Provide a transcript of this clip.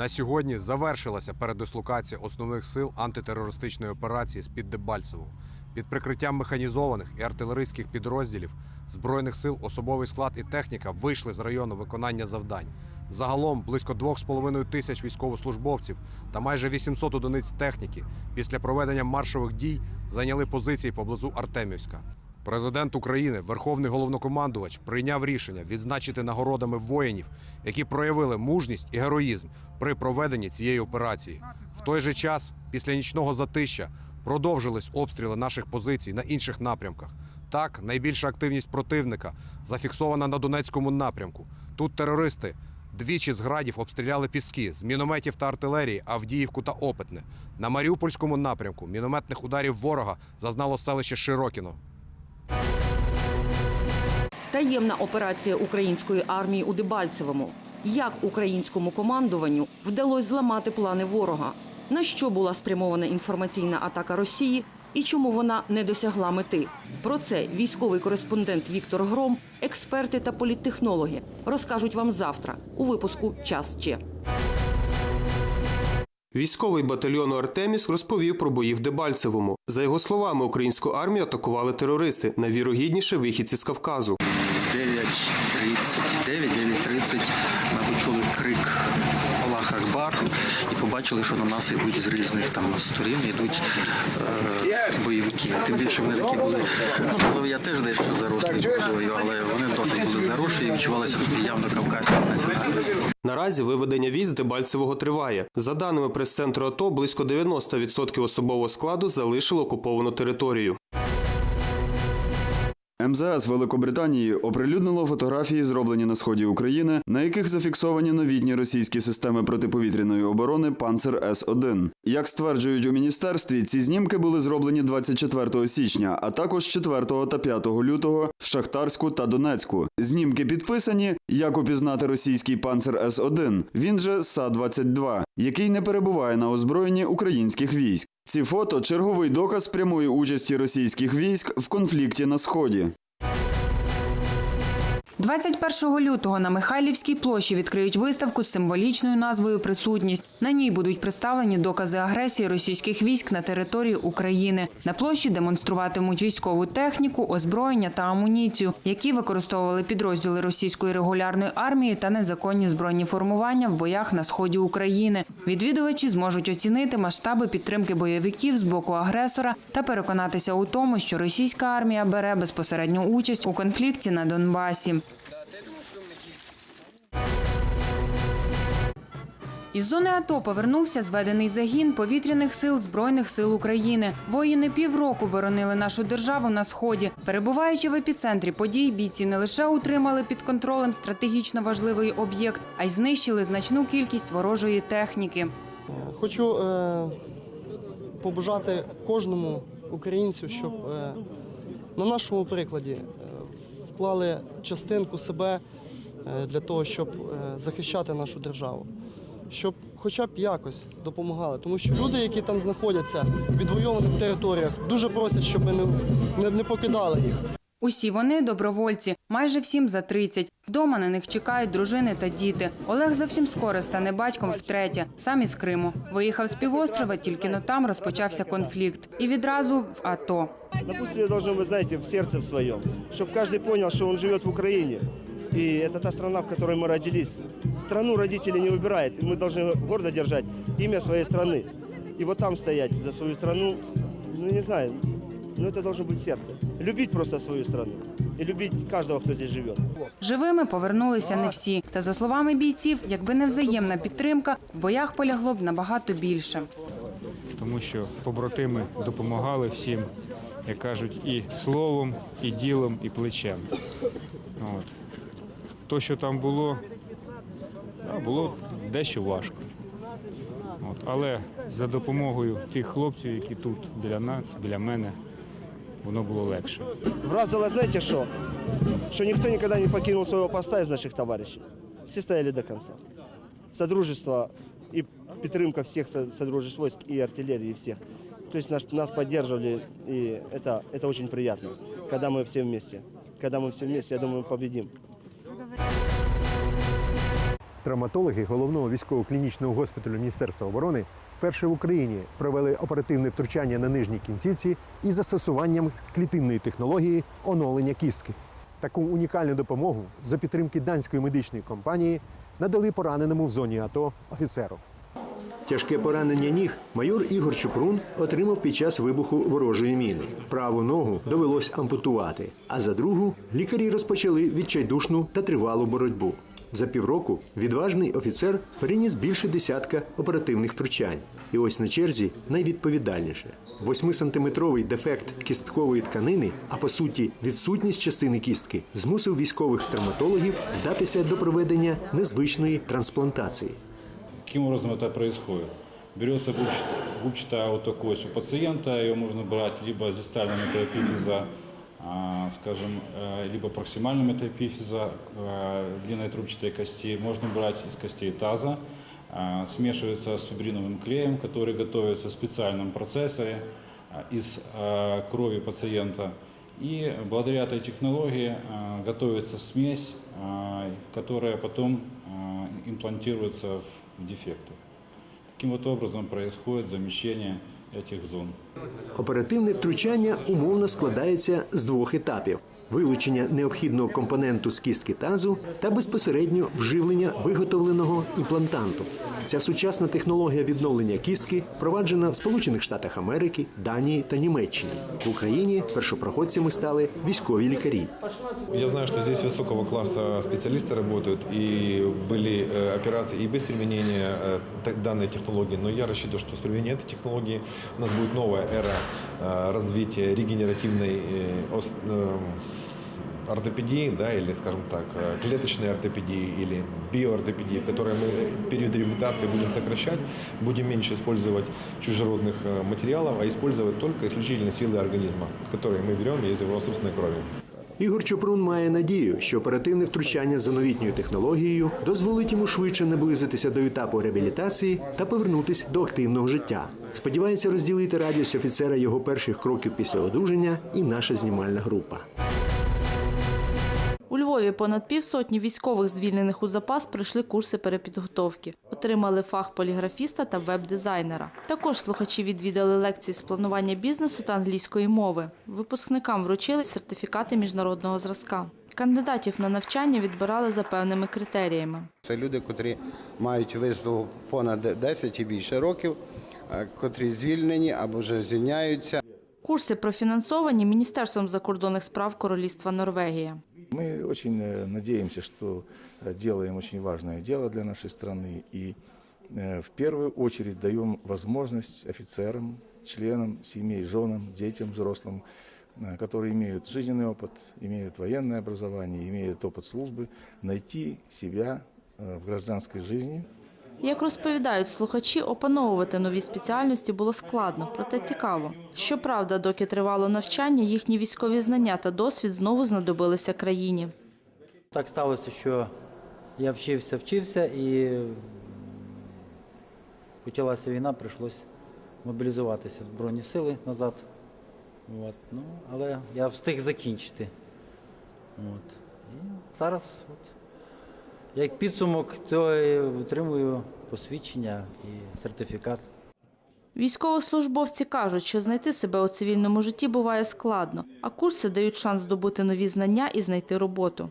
На сьогодні завершилася передислокація основних сил антитерористичної операції з-під Дебальцевого. Під прикриттям механізованих і артилерійських підрозділів Збройних сил особовий склад і техніка вийшли з району виконання завдань. Загалом близько 2,5 тисяч військовослужбовців та майже 800 одиниць техніки після проведення маршових дій зайняли позиції поблизу Артемівська. Президент України, Верховний головнокомандувач, прийняв рішення відзначити нагородами воїнів, які проявили мужність і героїзм при проведенні цієї операції. В той же час, після нічного затища, продовжились обстріли наших позицій на інших напрямках. Так, найбільша активність противника зафіксована на Донецькому напрямку. Тут терористи двічі з градів обстріляли піски з мінометів та артилерії Авдіївку та Опитне. На Маріупольському напрямку мінометних ударів ворога зазнало селище Широкіно. Таємна операція української армії у Дебальцевому. Як українському командуванню вдалося зламати плани ворога? На що була спрямована інформаційна атака Росії і чому вона не досягла мети? Про це військовий кореспондент Віктор Гром, експерти та політтехнологи розкажуть вам завтра у випуску Час Че. Військовий батальйону Артеміс розповів про бої в Дебальцевому. За його словами, українську армію атакували терористи, найвірогідніше вихідці з Кавказу. 9.30, 9-9.30 ми почули крик Аллах Акбар і побачили, що на нас йдуть з різних там сторін, йдуть е, бойовики. Тим більше вони такі були. Ну, я теж дещо зарослий бою, але вони досить були заросші і відчувалися тут явно кавказька національність. Наразі виведення військ Дебальцевого триває. За даними прес-центру АТО, близько 90% особового складу залишило окуповану територію. МЗС Великобританії оприлюднило фотографії, зроблені на сході України, на яких зафіксовані новітні російські системи протиповітряної оборони Панцер С-1. Як стверджують у міністерстві, ці знімки були зроблені 24 січня, а також 4 та 5 лютого в Шахтарську та Донецьку. Знімки підписані, як упізнати російський Панцер С-1, він же Са-22, який не перебуває на озброєнні українських військ. Ці фото черговий доказ прямої участі російських військ в конфлікті на сході. 21 лютого на Михайлівській площі відкриють виставку з символічною назвою Присутність. На ній будуть представлені докази агресії російських військ на території України. На площі демонструватимуть військову техніку, озброєння та амуніцію, які використовували підрозділи російської регулярної армії та незаконні збройні формування в боях на сході України. Відвідувачі зможуть оцінити масштаби підтримки бойовиків з боку агресора та переконатися у тому, що російська армія бере безпосередню участь у конфлікті на Донбасі. Із зони АТО повернувся зведений загін повітряних сил Збройних сил України. Воїни півроку боронили нашу державу на сході. Перебуваючи в епіцентрі подій, бійці не лише утримали під контролем стратегічно важливий об'єкт, а й знищили значну кількість ворожої техніки. Хочу е, побажати кожному українцю, щоб е, на нашому прикладі е, вклали частинку себе е, для того, щоб е, захищати нашу державу, щоб хоча б якось допомагали. Тому що люди, які там знаходяться в відвойованих територіях, дуже просять, щоб ми не, не, не покидали їх. Усі вони добровольці, майже всім за 30. Вдома на них чекають дружини та діти. Олег зовсім скоро стане батьком втретє, сам із Криму. Виїхав з півострова, тільки но там розпочався конфлікт. І відразу в АТО. Напутствие должно быть, знаете, в сердце в своем, чтобы каждый понял, что он живет в Украине. И это та страна, в которой мы родились. Страну родители не выбирают, и мы должны гордо держать имя своей страны. И вот там стоять за свою страну, ну не знаю, но это должно быть сердце. Любить просто свою страну и любить каждого, кто здесь живет. Живими повернулися не всі. Та за словами бійців, якби не взаємна підтримка, в боях полягло б набагато більше. тому що побратими допомагали всім, як кажуть, і словом, і ділом, і плечем. От. То, що там було, да, було дещо важко. От. Але за допомогою тих хлопців, які тут біля нас, біля мене, воно було легше. Вразило, знаете что? Что никто никогда не покинул своего поста из наших товарищей. Все стояли до конца. Содружество и підтримка всех со- содружеств войск и артиллерии, и всех. То есть нас, нас поддерживали, и это, это очень приятно, когда мы все вместе. Когда мы все вместе, я думаю, мы победим. Травматологи головного військово-клінічного госпіталю Міністерства оборони вперше в Україні провели оперативне втручання на нижній кінцівці із застосуванням клітинної технології оновлення кістки. Таку унікальну допомогу за підтримки данської медичної компанії надали пораненому в зоні АТО офіцеру. Тяжке поранення ніг майор Ігор Чупрун отримав під час вибуху ворожої міни. Праву ногу довелось ампутувати, а за другу лікарі розпочали відчайдушну та тривалу боротьбу. За півроку відважний офіцер переніс більше десятка оперативних втручань. І ось на черзі найвідповідальніше. Восьмисантиметровий дефект кісткової тканини, а по суті відсутність частини кістки, змусив військових травматологів вдатися до проведення незвичної трансплантації. Каким образом это происходит? Берется губчатая, губчатая аутокость у пациента, ее можно брать либо с дистальной метаэпифиза, а, скажем, э, либо проксимальной метаэпифиза э, длинной трубчатой кости. Можно брать из костей таза, а, смешивается с фибриновым клеем, который готовится в специальном процессоре а, из э, крови пациента. И благодаря этой технологии а, готовится смесь, а, которая потом а, имплантируется в дефекты. Таким вот образом происходит замещение этих зон. Оперативне втручання умовно складається з двох етапів: вилучення необхідного компоненту з кістки тазу та безпосередньо вживлення виготовленого імплантанту. Ця сучасна технологія відновлення кістки впроваджена в Сполучених Штатах Америки, Данії та Німеччині. В Україні першопроходцями стали військові лікарі. Я знаю, что здесь высокого класса специалисты работают, и были э, операции и без применения э, т- данной технологии, но я рассчитываю, что с применением этой технологии у нас будет новая эра э, развития ортопедии, да, или, скажем так, э, клеточной ортопедии или биоортопедии, в которой мы период реабилитации будем сокращать, будем меньше использовать чужеродных э, материалов, а использовать только исключительно силы организма, которые мы берем из его собственной крови. Ігор Чупрун має надію, що оперативне втручання за новітньою технологією дозволить йому швидше наблизитися до етапу реабілітації та повернутися до активного життя. Сподівається розділити радість офіцера його перших кроків після одужання і наша знімальна група. Львові понад півсотні військових, звільнених у запас, пройшли курси перепідготовки. Отримали фах поліграфіста та веб-дизайнера. Також слухачі відвідали лекції з планування бізнесу та англійської мови. Випускникам вручили сертифікати міжнародного зразка. Кандидатів на навчання відбирали за певними критеріями. Це люди, котрі мають вислугу понад 10 і більше років, е, котрі звільнені або вже звільняються. Курси профінансовані Міністерством закордонних справ Королівства Норвегія. Мы очень э, надеемся, что э, делаем очень важное дело для нашей страны и э, в первую очередь даем возможность офицерам, членам семей, женам, детям, взрослым, которые имеют жизненный опыт, имеют военное образование, имеют опыт службы, найти себя в гражданской жизни. Як розповідають слухачі, опановувати нові спеціальності було складно, проте цікаво. Щоправда, доки тривало навчання, їхні військові знання та досвід знову знадобилися країні. Так сталося, що я вчився, вчився і почалася війна, прийшлося мобілізуватися в Збройні сили назад. От. Ну, але я встиг закінчити. От. І зараз, от, як підсумок, я отримую посвідчення і сертифікат. Військовослужбовці кажуть, що знайти себе у цивільному житті буває складно, а курси дають шанс здобути нові знання і знайти роботу.